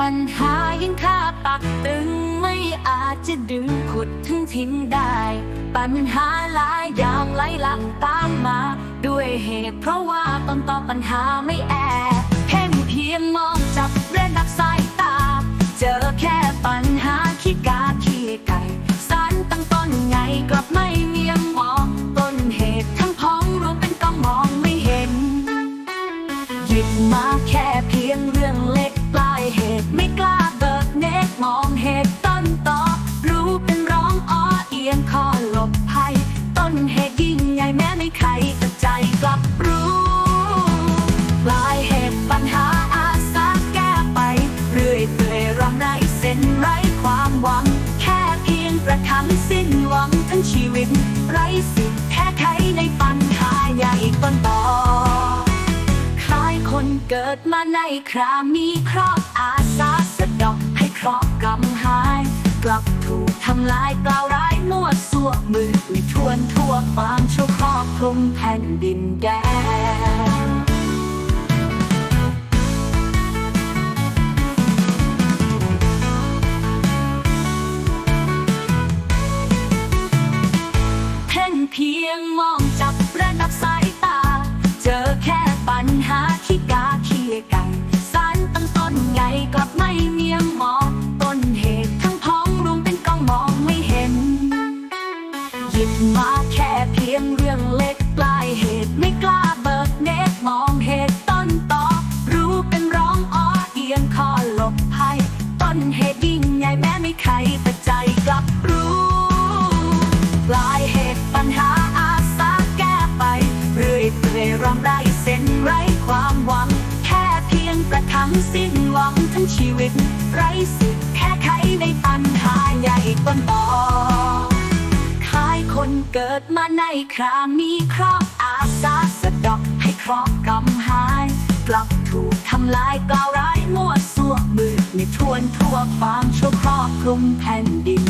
ปัญหายังคาปักตึง ไม่อาจจะดึงขุดถึงทิ้งได้ ปัญหาหลายอย่างไหลหลังตามมา ด้วยเหตุเพราะว่าต้นต่อปัญหาไม่แอบ แม้ไม่ใครแต่ใจกลับรู้ปลายเหตุปัญหาอาสาแก้ไป เรื่อยเปื่อยรำไรเส้นไร้ความหวัง แค่เพียงประทังสิ้นหวังทั้งชีวิต ไร้สิทธิ์แค่ไขในปัญหาใหญ่ต้นต่อคล้ายคนเกิดมาในครามีคราะห์อาสาสะดอกให้คราะห์กำหาย กลับถูกทำลายกล่าวร้ายมั่วสั่วมือไม่ทวนทั่วความชั่ว ครอบคลุมแผ่นดินแดเพ่งเพียงมองจับระดับสายตา เจอแค่ปัญหาขี้กาขี้ไก่ส แค่เพียงเรื่องเล็กปลายเหตุไม่กล้าเบิกเนตมองเหตุต้นต่อรู้เป็นร้องอ้อเอียงคอหลบภัยต้นเหตุยิ่งใหญ่แม้ไม่ใครแต่ใจกลับรู้ ปลายเหตุปัญหาอาสาแก้ไป เรื่อยเปื่อยรำไรเส้นไร้ความหวัง แค่เพียงประทังสิ้นหวังทั้งชีวิตไร้สิ เกิดมาในครามีครอบอาสาสะดอกให้ครอบกำหายกลับถูกทำลายกล่าวร้ายมั่วสั่วมือไม่ทวนทั่วความชั่วครอบคลุมแผ่นดิน